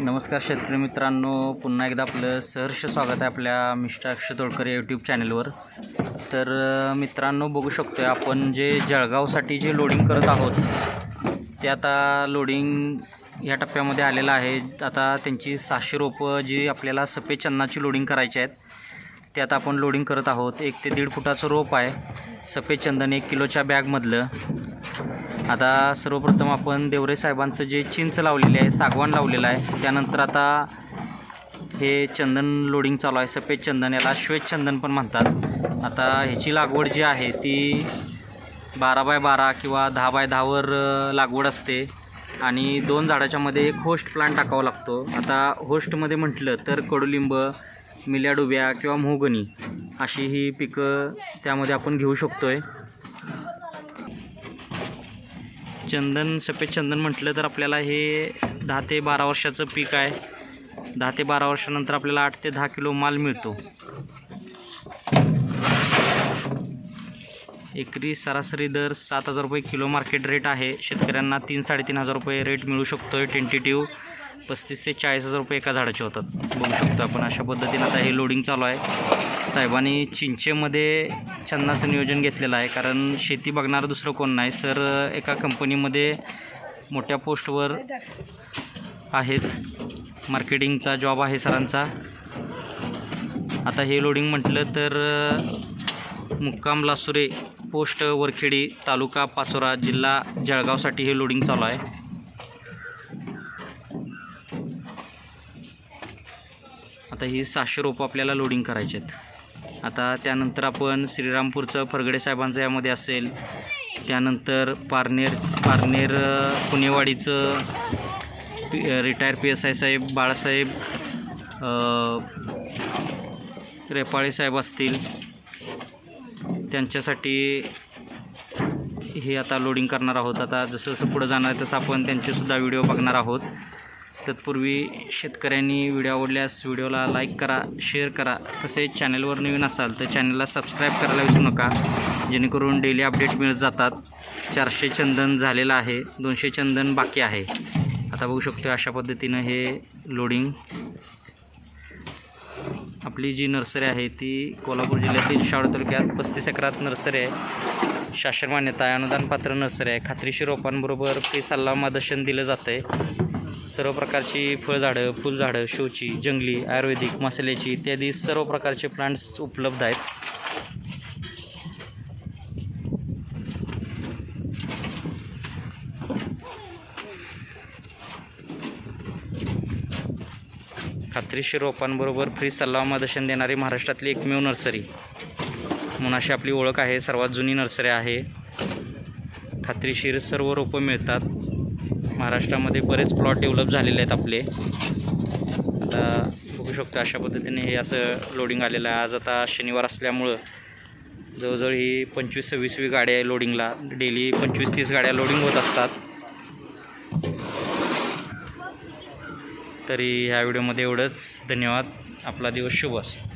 नमस्कार शेतकरी मित्रांनो पुन्हा एकदा आपलं सहर्ष स्वागत आहे आपल्या मिस्टर अक्षय तोडकर या यूट्यूब चॅनलवर तर मित्रांनो बघू शकतो आपण जे जळगावसाठी जे लोडिंग करत आहोत ते आता लोडिंग ह्या टप्प्यामध्ये आलेलं आहे. आता त्यांची सहाशे रोपं जी आपल्याला सफेद चन्नाची लोडिंग करायची आहेत त्यात आपण लोडिंग करत आहोत. एक ते दीड फुटाचं रोप आहे. सफेद चंदन एक किलोच्या बॅगमधलं. आता सर्वप्रथम आपण देवरे साहेबांचं जे चिंच लावलेले आहे सागवान लावलेलं आहे त्यानंतर आता हे चंदन लोडिंग चालू आहे. सफेद चंदन याला श्वेत चंदन पण म्हणतात. आता ह्याची लागवड जी आहे ती बारा बाय बारा किंवा दहा बाय दहावर लागवड असते. आणि दोन झाडाच्यामध्ये एक होस्ट प्लांट टाकावा लागतो. आता होस्टमध्ये म्हटलं तर कडुलिंब मिल्या डुब्या किंवा मोहगणी अशी ही पिकं त्यामध्ये आपण घेऊ शकतो आहे चंदन सफेद चंदन म्हटलं तर आपल्याला हे दहा ते बारा वर्षाचं पीक आहे. दहा ते बारा वर्षानंतर आपल्याला आठ ते दहा किलो माल मिळतो. एकरी सरासरी दर सात हजार रुपये किलो मार्केट रेट आहे. शेतकऱ्यांना तीन साडेतीन हजार रुपये रेट मिळू शकतो आहे टेंटेटिव्ह पस्तीस ते चाळीस हजार रुपये एका झाडाचे होतात. बघू शकतो आपण अशा पद्धतीनं आता हे लोडिंग चालू आहे. साहेबांनी चिंचेमध्ये छन्नाचं नियोजन घेतलेलं आहे कारण शेती बघणारं दुसरं कोण नाही. सर एका कंपनीमध्ये मोठ्या पोस्टवर आहेत. मार्केटिंगचा जॉब आहे सरांचा. आता हे लोडिंग म्हटलं तर मुक्काम लासुरे पोस्ट वरखेडी तालुका पाचोरा जिल्हा जळगावसाठी हे लोडिंग चालू आहे. आता ही सहाशे रोपं आपल्याला लोडिंग करायचे आहेत. आता त्यानंतर आपण श्रीरामपूरचं फरगडे साहेबांचं यामध्ये असेल त्यानंतर Parner Parner पुणेवाडीचं P retire P S I साहेब बाळासाहेब रेपाळे साहेब असतील. त्यांच्यासाठी हे आता लोडिंग करणार आहोत. आता जसं जसं पुढं जाणार आहे तसं आपण त्यांचेसुद्धा व्हिडिओ बघणार आहोत. तत्पूर्वी शेतकऱ्यांनी व्हिडिओ आवडल्यास व्हिडिओला लाईक करा शेअर करा. तसेच चॅनलवर नवीन असाल तर चॅनलला सबस्क्राईब करायला विसरू नका जेणेकरून डेली अपडेट मिळत जातात. चारशे चंदन झालेलं आहे दोनशे चंदन बाकी आहे. आता बघू शकतो अशा पद्धतीनं हे लोडिंग आपली जी नर्सरी आहे ती कोल्हापूर जिल्ह्यातील शाळू तालुक्यात पस्तीस एकरात नर्सरी आहे. शासन मान्यता आहे नर्सरी आहे. खात्रीशीर रोपांबरोबर फी सल्ला मार्गदर्शन दिलं जातं आहे सर्व प्रकारची फळझाडं फुलझाडं शोची जंगली आयुर्वेदिक मसाल्याची इत्यादी सर्व प्रकारचे प्लांट्स उपलब्ध आहेत. खात्रीशीर रोपांबरोबर फ्री सल्ला मार्गदर्शन देणारी महाराष्ट्रातली एकमेव नर्सरी म्हणून अशी आपली ओळख आहे सर्वात जुनी नर्सरी आहे. खात्रीशीर सर्व रोपं मिळतात. महाराष्ट्रामध्ये बरेच प्लॉट डेव्हलप झालेले आहेत आपले. आता बघू शकतो अशा पद्धतीने हे असं लोडिंग आलेलं आहे. आज आता शनिवार असल्यामुळं जवळजवळ ही पंचवीस सव्वीसवी गाड्या आहे लोडिंगला डेली पंचवीस तीस गाड्या लोडिंग होत असतात. तरी ह्या व्हिडिओमध्ये एवढंच. धन्यवाद. आपला दिवस शुभ असो.